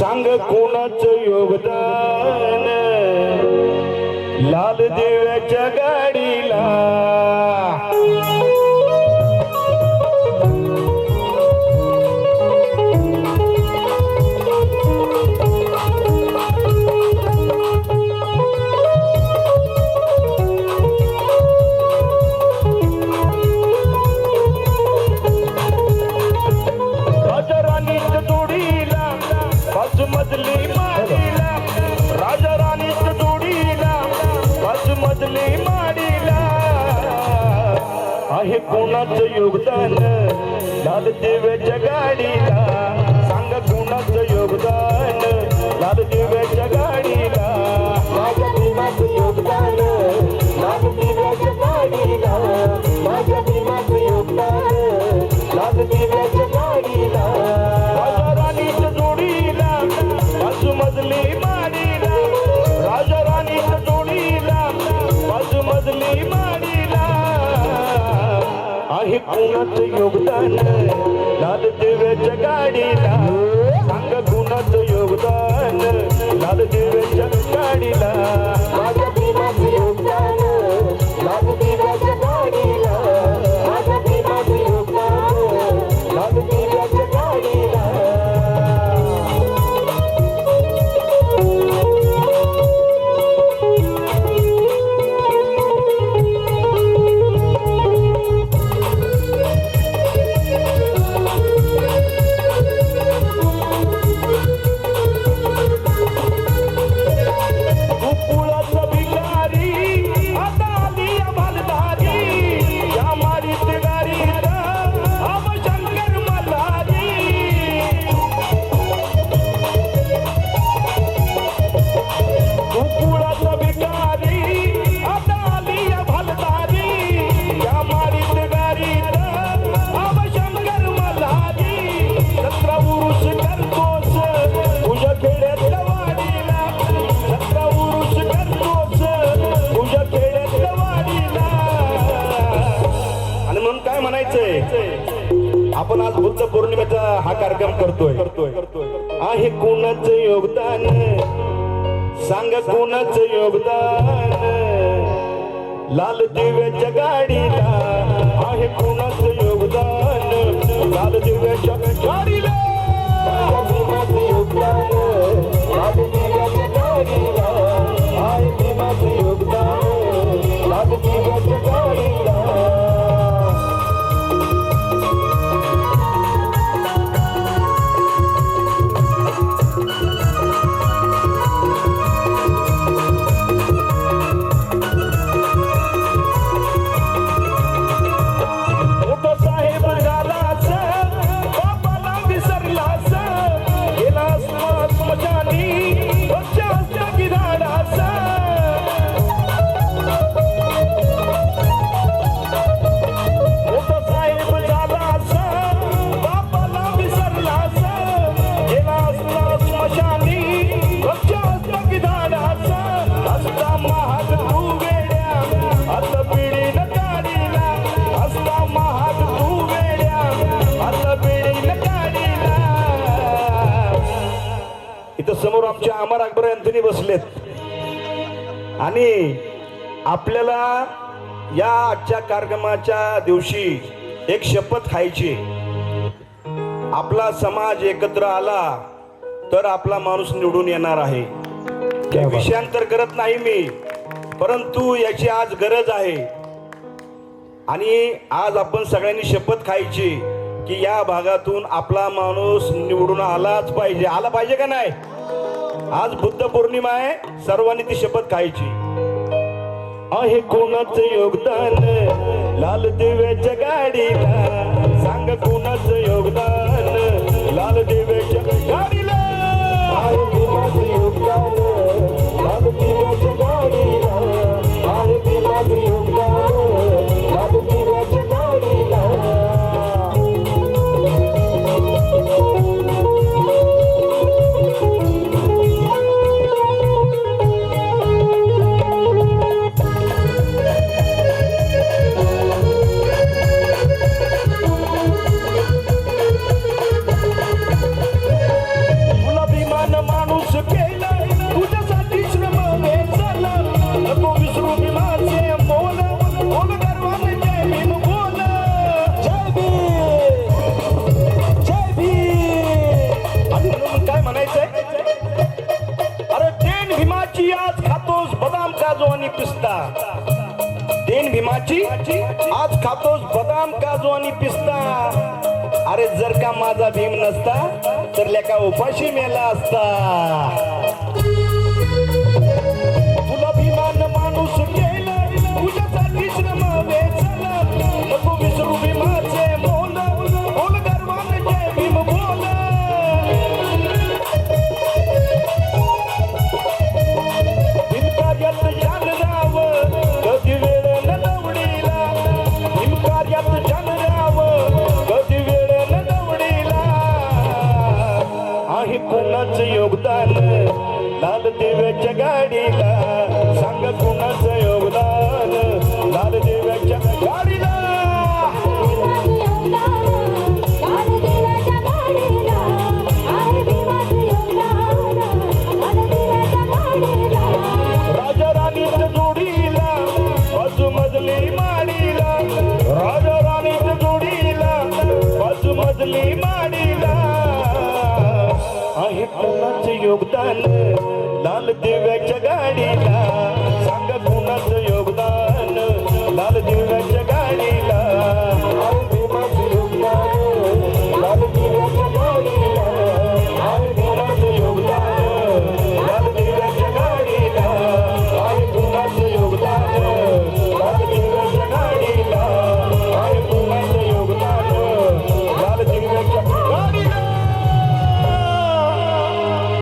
सांग कोणाचं योगदान? लाल देवाच्या गाडीला. योगदान. लाल देव्याच्या गाडी आहे कुणाचं योगदान लाल देव्याच्या गाडीला सांग कुणाचं योगदान लाल देव्याच्या गाडीला माझ्या भीमाचं योगदान आपण आज बुद्ध पौर्णिमेचा हा कार्यक्रम करतोय. आहे कोणाचं योगदान? सांग कोणाचं योगदान? लाल दिव्याच्या गाडीला आहे कोणाचं योगदान? लाल दिव्याच्या गाडीला योगदान? लाल दिव्याच्या गाडीला me. समोर आमचे अमर अकबर अँथनी बसलेत. आणि आपल्याला या आजच्या कार्यक्रमाच्या दिवशी एक शपथ खायची आपला समाज एकत्र आला तर आपला माणूस निवडून येणार आहे. हे विषयांतर करत नाही मी परंतु याची आज गरज आहे. आणि आज आपण सगळ्यांनी शपथ खायची. की या भागातून आपला माणूस निवडून आलाच पाहिजे. आला पाहिजे का नाही? आज बुद्ध पौर्णिमा आहे सर्वांनी ती शपथ खायची. आहे कोणाचं योगदान? लाल दिव्याच्या गाडीला. सांग कोणाचं भीमाची आज खातोस बदाम काजू आणि पिस्ता. अरे जर का माझा भीम नसता तर लेका उपाशी मेला असता. लाल देव्याच्या गाडीला सांग कुणाचं योगदान? लाल देव्याच्या गाडीला. राजा राणीच्या जोडीला बाजू मजली माडीला. राजा राणीच्या जोडीला बाजू मजली माडीला. आहे कुणाचं योगदान? दिव्याच्या गाडीला सांगत